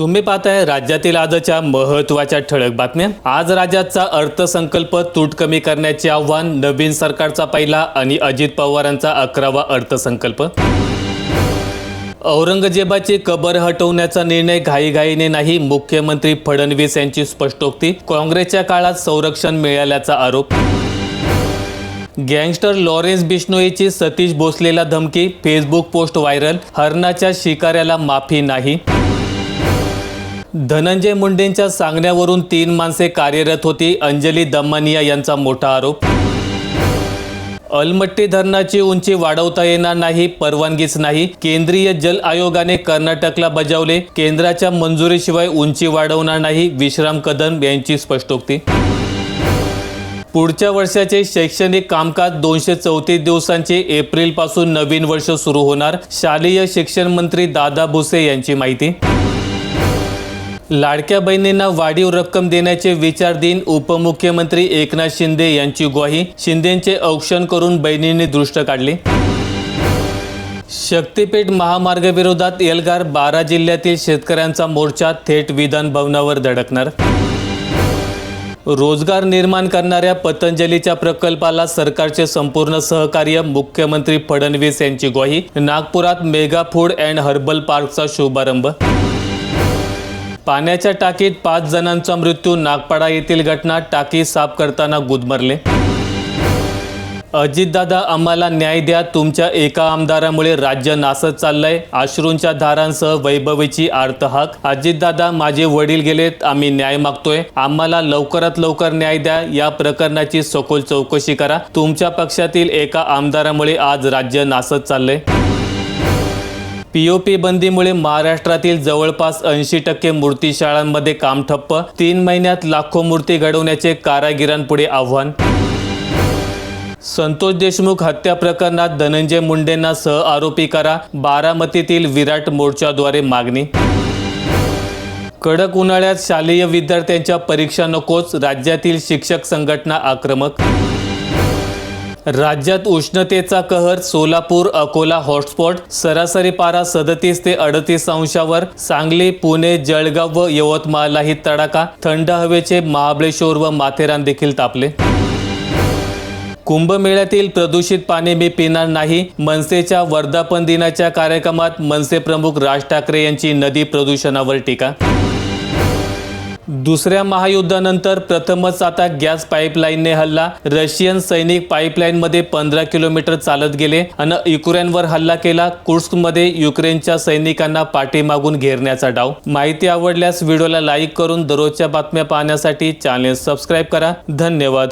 तुम्ही पाहताय राज्यातील आजच्या महत्त्वाच्या ठळक बातम्या. आज राज्याचा अर्थसंकल्प तूट कमी करण्याचे आव्हान नवीन सरकारचा पहिला आणि अजित पवारांचा अकरावा अर्थसंकल्प. औरंगजेबाची कबर हटवण्याचा निर्णय घाईघाईने नाही मुख्यमंत्री फडणवीस यांची स्पष्टोक्ती काँग्रेसच्या काळात संरक्षण मिळाल्याचा आरोप. गँगस्टर लॉरेन्स बिश्नोईची सतीश भोसलेला धमकी फेसबुक पोस्ट व्हायरल हरणाच्या शिकाऱ्याला माफी नाही. धनंजय मुंडेंच्या सांगण्यावरून तीन माणसे कार्यरत होती. अंजली दम्मानिया यांचा मोठा आरोप. अलमट्टी धरणाची उंची वाढवता येणार नाही परवानगीच नाही. केंद्रीय जल आयोगाने कर्नाटकला बजावले. केंद्राच्या मंजुरीशिवाय उंची वाढवणार नाही विश्राम कदम यांची स्पष्टोक्ती. पुढच्या वर्षाचे शैक्षणिक कामकाज दोनशे चौतीस दिवसांचे एप्रिलपासून नवीन वर्ष सुरू होणार. शालेय शिक्षण मंत्री दादा भुसे यांची माहिती. लाडक्या बहिणींना वाढीव रक्कम देण्याचे विचार दिन उपमुख्यमंत्री एकनाथ शिंदे यांची ग्वाही. शिंदेचे औक्षण करून बहिणींनी दृष्ट काढली. शक्तीपीठ महामार्गाविरोधात एल्गार बारा जिल्ह्यातील शेतकऱ्यांचा मोर्चा थेट विधान भवनावर धडकणार. रोजगार निर्माण करणाऱ्या पतंजलीच्या प्रकल्पाला सरकारचे संपूर्ण सहकार्य मुख्यमंत्री फडणवीस यांची ग्वाही. नागपुरात मेगा फूड अँड हर्बल पार्कचा शुभारंभ. पाण्याच्या टाकीत पाच जणांचा मृत्यू नागपाडा येथील घटना टाकी साफ करताना गुदमरले. अजितदादा आम्हाला न्याय द्या. तुमच्या एका आमदारामुळे राज्य नासत चाललंय. अश्रूंच्या धारांसह वैभवीची आर्तहाक. अजितदादा माझे वडील गेलेत. आम्ही न्याय मागतोय. आम्हाला लवकरात लवकर न्याय द्या. या प्रकरणाची सखोल चौकशी करा. तुमच्या पक्षातील एका आमदारामुळे आज राज्य नासत चाललंय. पीओपी बंदीमुळे महाराष्ट्रातील जवळपास ऐंशी टक्के मूर्तीशाळांमध्ये काम ठप्प तीन महिन्यात लाखो मूर्ती घडवण्याचे कारागिरांपुढे आव्हान. संतोष देशमुख हत्या प्रकरणात धनंजय मुंडेंना सह आरोपी करा बारामतीतील विराट मोर्चाद्वारे मागणी. कडक उन्हाळ्यात शालेय विद्यार्थ्यांच्या परीक्षा नकोच राज्यातील शिक्षक संघटना आक्रमक. राज्यात उष्णतेचा कहर सोलापूर अकोला हॉटस्पॉट सरासरी पारा सदतीस ते अडतीस अंशावर सांगली पुणे जळगाव व यवतमाळलाही तडाखा थंड हवेचे महाबळेश्वर व माथेरान देखील तापले. कुंभमेळ्यातील प्रदूषित पाणी मी पिणार नाही मनसेच्या वर्धापन दिनाच्या कार्यक्रमात मनसे प्रमुख राज ठाकरे यांची नदी प्रदूषणावर टीका दुसऱ्या महायुद्धानंतर प्रथमच आता गॅस पाईपलाईनने हल्ला. रशियन सैनिक पाईपलाईनमध्ये पंधरा किलोमीटर चालत गेले आणि युक्रेनवर हल्ला केला. कुर्स्कमध्ये युक्रेनच्या सैनिकांना पाठीमागून घेरण्याचा डाव. माहिती आवडल्यास व्हिडिओला लाईक करून दररोजच्या बातम्या पाहण्यासाठी चॅनेल सबस्क्राईब करा. धन्यवाद.